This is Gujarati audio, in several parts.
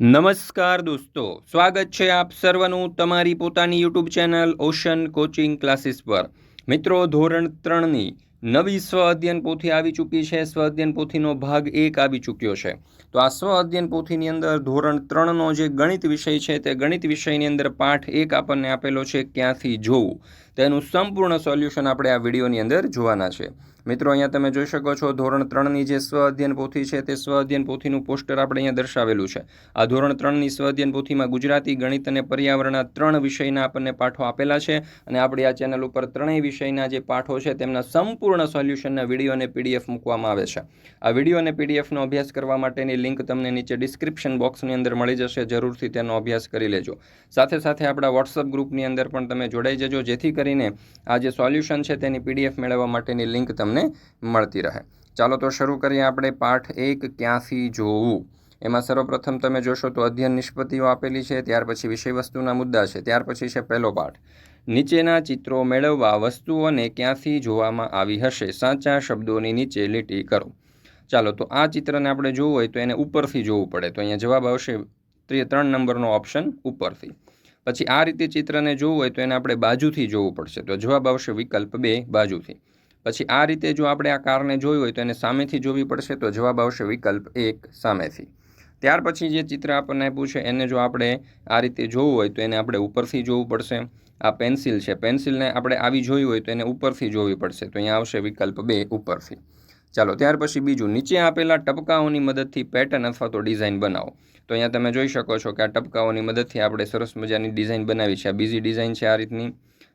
નમસ્કાર દોસ્તો, સ્વાગત છે આપ સર્વનું તમારી પોતાની YouTube channel Ocean Coaching Classes પર. મિત્રો, ધોરણ ત્રણની નવી સ્વ અધ્યયન પોથી આવી ચૂકી છે. સ્વ અધ્યયન પોથીનો ભાગ એક આવી ચૂક્યો છે. તો આ સ્વ અધ્યયન પોથીની અંદર ધોરણ ત્રણનો જે ગણિત વિષય છે તે ગણિત વિષયની અંદર પાઠ એક આપણને આપેલો છે, ક્યાંથી જોવું? તેનું સંપૂર્ણ સોલ્યુશન આપણે આ વિડીયોની અંદર જોવાના છે. મિત્રો, અહીંયા તમે જોઈ શકો છો, ધોરણ ત્રણની જે સ્વ અધ્યયન પોથી છે, તે સ્વ અધ્યયન પોથીનું પોસ્ટર આપણે અહીંયા દર્શાવેલું છે. આ ધોરણ ત્રણની સ્વ અધ્યયન પોથીમાં ગુજરાતી, ગણિત અને પર્યાવરણના ત્રણ વિષયના આપણને પાઠો આપેલા છે અને આપણી આ ચેનલ ઉપર ત્રણેય વિષયના જે પાઠો છે, તેમના સંપૂર્ણ સોલ્યુશનના વીડિયો અને પીડીએફ મૂકવામાં આવે છે. આ વીડિયો અને પીડીએફનો અભ્યાસ કરવા માટેની લિંક તમને નીચે ડિસ્ક્રિપ્શન બોક્સની અંદર મળી જશે, જરૂરથી તેનો અભ્યાસ કરી લેજો. સાથે સાથે આપણા વોટ્સઅપ ગ્રુપની અંદર પણ તમે જોડાઈ જજો, જેથી કરીને આ જે સોલ્યુશન છે, તેની પીડીએફ મેળવવા માટેની લિંક તમને મળતી રહે. ચાલો તો શરૂ કરીએ આપણે પાઠ એક, ક્યાંથી જોવું? એમાં સર્વપ્રથમ તમે જોશો તો અધ્યયન નિષ્પત્તિઓ આપેલી છે, ત્યાર પછી વિષયવસ્તુના મુદ્દા છે, ત્યાર પછી છે પહેલો પાઠ. નીચેના ચિત્રો મેળવવા વસ્તુઓને ક્યાંથી જોવામાં આવી હશે? સાચા શબ્દોની નીચે લીટી કરો. ચાલો તો આ ચિત્રને આપણે જોવું હોય તો એને ઉપરથી જોવું પડે. તો અહીંયા જવાબ આવશે ત્રણ નંબરનો ઓપ્શન ઉપરથી. પછી આ રીતે ચિત્રને જોવું હોય તો એને આપણે બાજુથી જોવું પડશે. તો જવાબ આવશે વિકલ્પ બે, બાજુથી. પછી આ રીતે જો આપણે આ કારને જોયું હોય તો એને સામેથી જોવી પડશે તો જવાબ આવશે વિકલ્પ એક, સામેથી. ત્યાર પછી જે ચિત્ર આપણને આપ્યું છે, એને જો આપણે આ રીતે જોવું હોય તો એને આપણે ઉપરથી જોવું પડશે. આ પેન્સિલ છે, પેન્સિલને આપણે આવી જોઈ હોય તો એને ઉપરથી જોવી પડશે. તો અહીંયા આવશે વિકલ્પ બે, ઉપરથી. ચાલો, ત્યાર પછી બીજું, નીચે આપેલા ટપકાઓની મદદથી પેટર્ન અથવા તો ડિઝાઇન બનાવો. તો અહીંયા તમે જોઈ શકો છો કે આ ટપકાઓની મદદથી આપણે સરસ મજાની ડિઝાઇન બનાવી છે. આ બીજી ડિઝાઇન છે આ રીતની.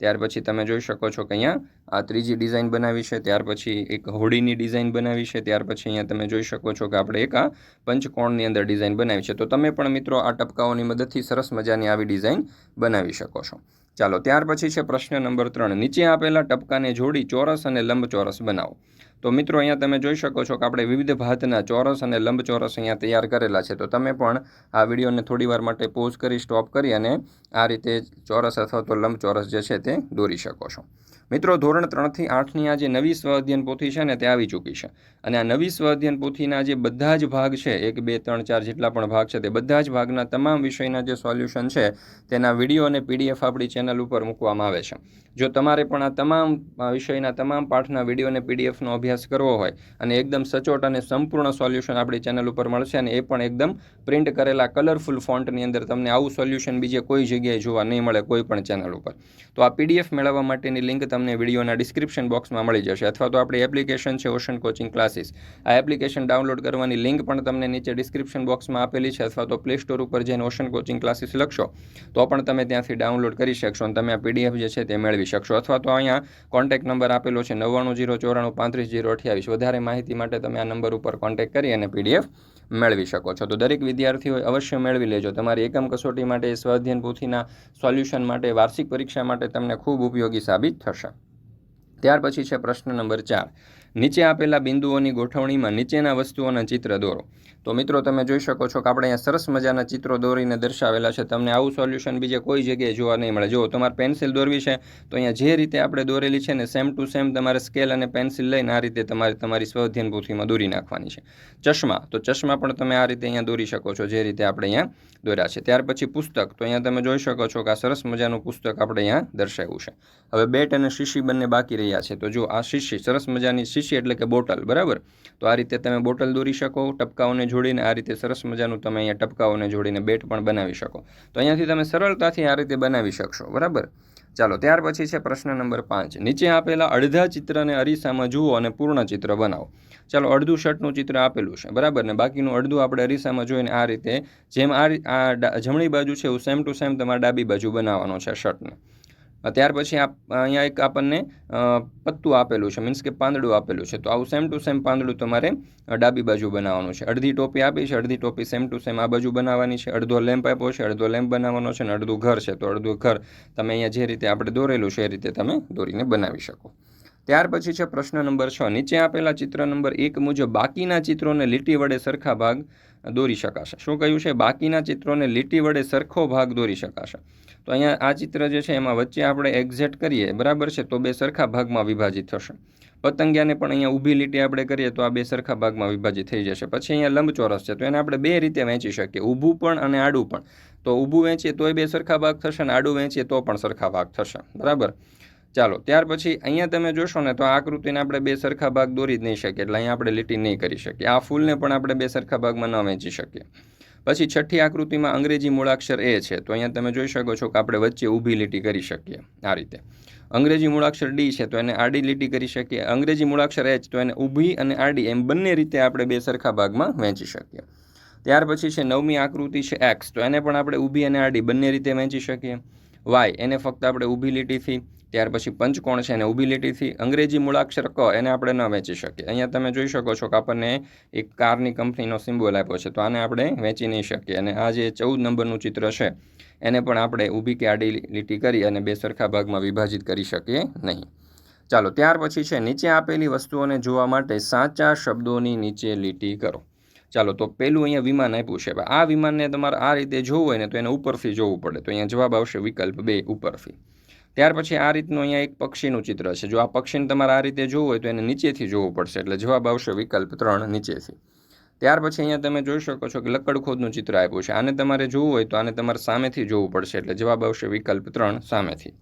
ત્યાર પછી તમે જોઈ શકો છો કે અહીંયા આ ત્રીજી ડિઝાઇન બનાવી છે, ત્યાર પછી એક હોડીની ડિઝાઇન બનાવી છે, ત્યાર પછી અહીંયા તમે જોઈ શકો છો કે આપણે એક આ પંચકોણની અંદર ડિઝાઇન બનાવી છે. તો તમે પણ મિત્રો આ ટપકાઓની મદદથી સરસ મજાની આવી ડિઝાઇન બનાવી શકો છો. ચાલો, ત્યાર પછી છે પ્રશ્ન નંબર ત્રણ. નીચે આપેલા ટપકાને જોડી ચોરસ અને લંબચોરસ બનાવો. તો મિત્રો અહીંયા તમે જોઈ શકો છો કે આપણે વિવિધ ભાતના ચોરસ અને લંબચોરસ અહીંયા તૈયાર કરેલા છે. તો તમે પણ આ વિડીયોને થોડી વાર માટે પોઝ કરી, સ્ટોપ કરી અને આ રીતે ચોરસ અથવા તો લંબચોરસ જે છે તે દોરી શકો છો. મિત્રો, ધોરણ ત્રણથી આઠની આ જે નવી સ્વ અધ્યયન પોથી છે ને, તે આવી ચૂકી છે. અને આ નવી સ્વ અધ્યયન પોથીના જે બધા જ ભાગ છે, એક, બે, ત્રણ, ચાર જેટલા પણ ભાગ છે, તે બધા જ ભાગના તમામ વિષયના જે સોલ્યુશન છે, તેના વીડિયો અને પીડીએફ આપણી ચેનલ ઉપર મૂકવામાં આવે છે. જો તમારે પણ આ તમામ વિષયના તમામ પાઠના વીડિયો અને પીડીએફનો અભ્યાસ કરવો હોય અને એકદમ સચોટ અને સંપૂર્ણ સોલ્યુશન આપણી ચેનલ ઉપર મળશે અને એ પણ એકદમ પ્રિન્ટ કરેલા કલરફુલ ફોન્ટની અંદર તમને આવું સોલ્યુશન બીજે કોઈ જગ્યાએ જોવા નહીં મળે, કોઈ પણ ચેનલ ઉપર. તો આ પીડીએફ મેળવવા માટેની લિંક તમને વિડીયોના ડિસ્ક્રિપ્શન બોક્સમાં મળી જશે. અથવા તો આપણી એપ્લિકેશન છે ઓશન કોચિંગ ક્લાસીસ આ એપ્લિકેશન ડાઉનલોડ કરવાની લિંક પણ તમને નીચે ડિસ્ક્રિપ્શન બોક્સમાં આપેલી છે, અથવા તો પ્લે સ્ટોર ઉપર જઈને ઓશન કોચિંગ ક્લાસીસ લખશો, તો પણ તમે ત્યાંથી ડાઉનલોડ કરી શકશો અને તમે આ પીડીએફ જે છે તે મેળવી શકશો. અથવા તો અહીંયા કોન્ટેક્ટ નંબર આપેલો છે નવ્વાણું જીરો ચોરાણું પાંત્રીસ જીરો અઠ્યાવીસ. વધારે માહિતી માટે તમે આ નંબર ઉપર કોન્ટેક્ટ કરી અને પીડીએફ મેળવી શકો છો. તો દરેક વિદ્યાર્થીઓએ અવશ્ય મેળવી લેજો. તમારી એકમ કસોટી માટે સ્વાધ્યન પોથીના સોલ્યુશન માટે વાર્ષિક પરીક્ષા માટે તમને ખૂબ ઉપયોગી સાબિત થશે. ત્યાર પછી છે પ્રશ્ન નંબર ચાર. નીચે આપેલા બિંદુઓની ગોઠવણીમાં નીચેના વસ્તુઓના ચિત્ર દોરો. તો મિત્રો, તમે જોઈ શકો છો કે આપણે અહીંયા સરસ મજાના ચિત્રો દોરીને દર્શાવેલા છે. તમને આવું સોલ્યુશન બીજે કોઈ જગ્યાએ જોવા નહીં મળે. જો તમારે પેન્સિલ દોરવી છે, તો અહીંયા જે રીતે આપણે દોરેલી છે ને સેમ ટુ સેમ તમારે સ્કેલ અને પેન્સિલ લઈને આ રીતે તમારે તમારી સ્વધ્યન પોથીમાં દોરી નાખવાની છે. ચશ્મા, તો ચશ્મા પણ તમે આ રીતે અહીંયા દોરી શકો છો, જે રીતે આપણે અહીંયા દોર્યા છે. ત્યાર પછી પુસ્તક, તો અહીંયા તમે જોઈ શકો છો કે આ સરસ મજાનું પુસ્તક આપણે અહીંયા દર્શાવ્યું છે. હવે બેટ અને શીશી બંને બાકી રહ્યા છે. તો જો આ શીશી, સરસ મજાની શીશી એટલે કે બોટલ, બરાબર? તો આ રીતે તમે બોટલ દોરી શકો, ટપકાઓને જોડીને આ રીતે સરસ મજાનું તમે અહીંયા ટપકાઓને જોડીને બેટ પણ બનાવી શકો. તો અહીંયાથી તમે સરળતાથી આ રીતે બનાવી શકશો, બરાબર? ચાલો, ત્યાર પછી છે પ્રશ્ન નંબર પાંચ. નીચે આપેલા અડધા ચિત્રને અરીસામાં જુઓ અને પૂર્ણ ચિત્ર બનાવો. ચાલો, અડધું શર્ટનું ચિત્ર આપેલું છે, બરાબર? ને બાકીનું અડધું આપણે અરીસામાં જોઈને આ રીતે જેમ આ જમણી બાજુ છે, એવું સેમ ટુ સેમ તમારે ડાબી બાજુ બનાવવાનો છે શર્ટને. ત્યાર પછી અહીંયા એક આપણને પત્તું આપેલું છે, મીન્સ કે પાંદડું આપેલું છે. તો આવું સેમ ટુ સેમ પાંદડું તમારે ડાબી બાજુ બનાવવાનું છે. અડધી ટોપી આપી છે, અડધી ટોપી સેમ ટુ સેમ આ બાજુ બનાવવાની છે. અડધો લેમ્પ આપ્યો છે, અડધો લેમ્પ બનાવવાનો છે અને અડધું ઘર છે. તો અડધું ઘર તમે અહીંયા જે રીતે આપણે દોરેલું છે એ રીતે તમે દોરીને બનાવી શકો. ત્યાર પછી છે પ્રશ્ન નંબર છ. નીચે આપેલા ચિત્ર નંબર એક મુજબ બાકીના ચિત્રોને લીટી વડે સરખા ભાગ દોરી શકાશે. શું કહ્યું છે? બાકીના ચિત્રોને લીટી વડે સરખો ભાગ દોરી શકાશે. તો અહીંયા આ ચિત્ર જે છે એમાં વચ્ચે આપણે એક્ઝેટ કરીએ. બરાબર છે? તો બે સરખા ભાગમાં વિભાજિત થશે. પતંગિયાને પણ અહીંયા ઊભી લીટી આપણે કરીએ તો આ બે સરખા ભાગમાં વિભાજિત થઈ જશે. પછી અહીંયા લંબચોરસ છે. તો એને આપણે બે રીતે વહેંચી શકીએ. ઊભું પણ અને આડું પણ. તો ઊભું વેચીએ તોય બે સરખા ભાગ થશે અને આડું વહેંચીએ તો પણ સરખા ભાગ થશે. બરાબર? ચાલો, ત્યાર પછી અહીંયા તમે જોશો ને તો આ આકૃતિને આપણે બે સરખા ભાગ દોરી જ નહીં શકીએ, એટલે અહીંયા આપણે લીટી નહીં કરી શકીએ. આ ફૂલને પણ આપણે બે સરખા ભાગમાં ન વહેંચી શકીએ. પછી છઠ્ઠી આકૃતિમાં અંગ્રેજી મૂળાક્ષર એ છે, તો અહીંયા તમે જોઈ શકો છો કે આપણે વચ્ચે ઊભી લીટી કરી શકીએ આ રીતે. અંગ્રેજી મૂળાક્ષર ડી છે, તો એને આડી લીટી કરી શકીએ. અંગ્રેજી મૂળાક્ષર એચ, તો એને ઊભી અને આડી, એમ બંને રીતે આપણે બે સરખા ભાગમાં વહેંચી શકીએ. ત્યાર પછી છે નવમી આકૃતિ છે એક્સ, તો એને પણ આપણે ઊભી અને આડી બંને રીતે વહેંચી શકીએ. વાય, એને ફક્ત આપણે ઊભી લીટીથી ત્યાર પછી પંચકોણ છે એને ઊભી લીટીથી અંગ્રેજી મૂળાક્ષર ક એને આપણે ન વેચી શકીએ. અહીંયા તમે જોઈ શકો છો કે આપણને એક કારની કંપનીનો સિમ્બોલ આપ્યો છે, તો આને આપણે વેચી નહીં શકીએ. અને આ જે ચૌદ નંબરનું ચિત્ર છે, એને પણ આપણે ઊભી કે આડી લીટી કરી અને બે સરખા ભાગમાં વિભાજિત કરી શકીએ નહીં. ચાલો, ત્યાર પછી છે, નીચે આપેલી વસ્તુઓને જોવા માટે સાચા શબ્દોની નીચે લીટી કરો. ચાલો, તો પેલું અહીંયા વિમાન આપ્યું છે. આ વિમાનને તમારે આ રીતે જોવું હોય ને તો એને ઉપરથી જોવું પડે. તો અહીંયા જવાબ આવશે વિકલ્પ બે, ઉપરથી. ત્યાર પછી આ રીતનું અહીંયા એક પક્ષીનું ચિત્ર છે. જો આ પક્ષીને તમારે આ રીતે જોવું હોય તો એને નીચેથી જોવું પડશે. એટલે જવાબ આવશે વિકલ્પ ત્રણ નીચેથી. ત્યાર પછી અહીંયા તમે જોઈ શકો છો કે લક્કડખોદનું ચિત્ર આપ્યું છે. આને તમારે જોવું હોય તો આને તમારે સામેથી જોવું પડશે. એટલે જવાબ આવશે વિકલ્પ ત્રણ સામેથી.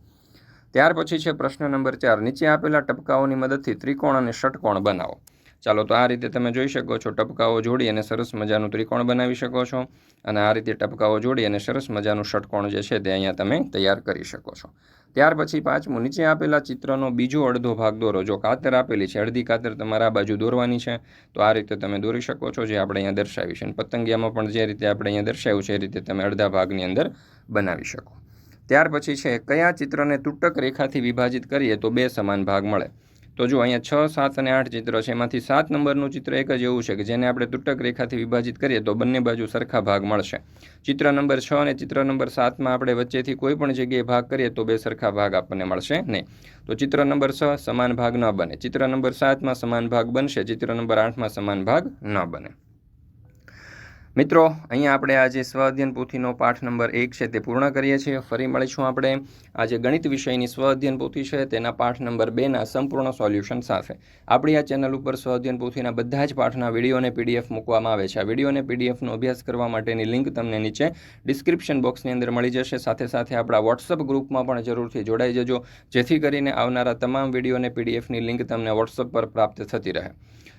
ત્યાર પછી છે પ્રશ્ન નંબર ચાર. નીચે આપેલા ટપકાઓની મદદથી ત્રિકોણ અને ષટકોણ બનાવો. ચાલો તો આ રીતે તમે જોઈ શકો છો ટપકાઓ જોડી અને સરસ મજાનું ત્રિકોણ બનાવી શકો છો. અને આ રીતે ટપકાઓ જોડી અને સરસ મજાનું ષટકોણ જે છે તે અહીંયા તમે તૈયાર કરી શકો છો. ત્યાર પછી પાંચમું, નીચે આપેલા ચિત્રનો બીજો અડધો ભાગ દોરો. જો કાતર આપેલી છે, અડધી કાતર તમારા બાજુ દોરવાની છે, તો આ રીતે તમે દોરી શકો છો, જે આપણે અહીંયા દર્શાવી છે. અને પતંગિયામાં પણ જે રીતે આપણે અહીંયા દર્શાવ્યું છે, એ રીતે તમે અડધા ભાગની અંદર બનાવી શકો. ત્યાર પછી છે, કયા ચિત્રને તૂટક રેખાથી વિભાજિત કરીએ તો બે સમાન ભાગ મળે. તો જો અહીંયા છ, સાત અને આઠ ચિત્ર છે. એમાંથી સાત નંબરનું ચિત્ર એક જ એવું છે કે જેને આપણે તૂટક રેખાથી વિભાજિત કરીએ તો બંને બાજુ સરખા ભાગ મળશે. ચિત્ર નંબર છ અને ચિત્ર નંબર સાતમાં આપણે વચ્ચેથી કોઈ પણ જગ્યાએ ભાગ કરીએ તો બે સરખા ભાગ આપણને મળશે નહીં. તો ચિત્ર નંબર છ સમાન ભાગ ન બને. ચિત્ર નંબર સાતમાં સમાન ભાગ બનશે. ચિત્ર નંબર આઠમાં સમાન ભાગ ન બને. મિત્રો, અહીંયા આપણે આજે સ્વઅધ્યયન પોથીનો પાઠ નંબર એક છે તે પૂર્ણ કરીએ છીએ. ફરી મળીશું આપણે આજે ગણિત વિષયની સ્વ અધ્યયન પોથી છે તેના પાઠ નંબર બેના સંપૂર્ણ સોલ્યુશન સાથે. આપણી આ ચેનલ ઉપર સ્વ અધ્યયન પોથીના બધા જ પાઠના વીડિયો અને પીડીએફ મૂકવામાં આવે છે. આ વીડિયો પીડીએફનો અભ્યાસ કરવા માટેની લિંક તમને નીચે ડિસ્ક્રિપ્શન બોક્સની અંદર મળી જશે. સાથે સાથે આપણા વોટ્સઅપ ગ્રુપમાં પણ જરૂરથી જોડાઈ જજો. જેથી કરીને આવનારા તમામ વીડિયો પીડીએફની લિંક તમને વોટ્સઅપ પર પ્રાપ્ત થતી રહે.